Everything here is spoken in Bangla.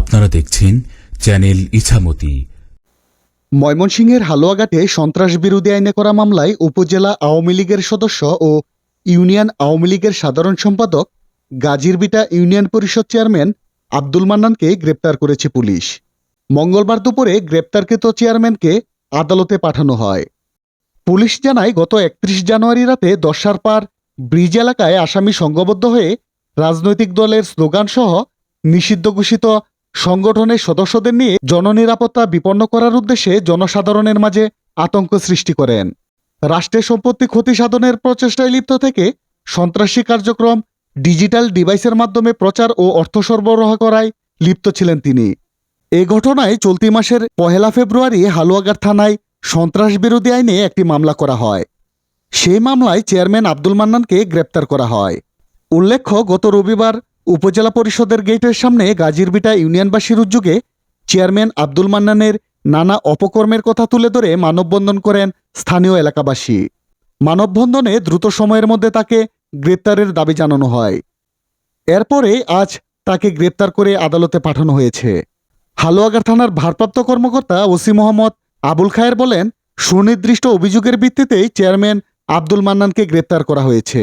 আপনারা দেখছেন চ্যানেল ইছামতি। ময়মনসিংহের হালুয়াঘাটে সন্ত্রাস বিরোধী আইনে করা মামলায় উপজেলা আওয়ামী লীগের সদস্য ও ইউনিয়ন আওয়ামী লীগের সাধারণ সম্পাদক গাজীরবিটা ইউনিয়ন পরিষদ চেয়ারম্যান আব্দুল মান্নানকে গ্রেপ্তার করেছে পুলিশ। মঙ্গলবার দুপুরে গ্রেপ্তারকৃত চেয়ারম্যানকে আদালতে পাঠানো হয়। পুলিশ জানায়, গত একত্রিশ জানুয়ারি রাতে দশার পার ব্রিজ এলাকায় আসামি সংঘবদ্ধ হয়ে রাজনৈতিক দলের স্লোগানসহ নিষিদ্ধ ঘোষিত সংগঠনের সদস্যদের নিয়ে জননিরাপত্তা বিপন্ন করার উদ্দেশ্যে জনসাধারণের মাঝে আতঙ্ক সৃষ্টি করেন। রাষ্ট্রের সম্পত্তি ক্ষতি সাধনের প্রচেষ্টায় লিপ্ত থেকে সন্ত্রাসী কার্যক্রম, ডিজিটাল ডিভাইসের মাধ্যমে প্রচার ও অর্থ সরবরাহ করায় লিপ্ত ছিলেন তিনি। এ ঘটনায় চলতি মাসের পহেলা ফেব্রুয়ারি হালুয়াঘাট থানায় সন্ত্রাস বিরোধী আইনে একটি মামলা করা হয়। সেই মামলায় চেয়ারম্যান আব্দুল মান্নানকে গ্রেপ্তার করা হয়। উল্লেখ্য, গত রবিবার উপজেলা পরিষদের গেটের সামনে গাজীরবিটা ইউনিয়নবাসীর উদ্যোগে চেয়ারম্যান আব্দুল মান্নানের নানা অপকর্মের কথা তুলে ধরে মানববন্ধন করেন স্থানীয় এলাকাবাসী। মানববন্ধনে দ্রুত সময়ের মধ্যে তাকে গ্রেপ্তারের দাবি জানানো হয়। এরপরে আজ তাকে গ্রেপ্তার করে আদালতে পাঠানো হয়েছে। হালুয়াগার থানার ভারপ্রাপ্ত কর্মকর্তা ওসি মোহাম্মদ আবুল খায়ের বলেন, সুনির্দিষ্ট অভিযোগের ভিত্তিতেই চেয়ারম্যান আব্দুল মান্নানকে গ্রেপ্তার করা হয়েছে।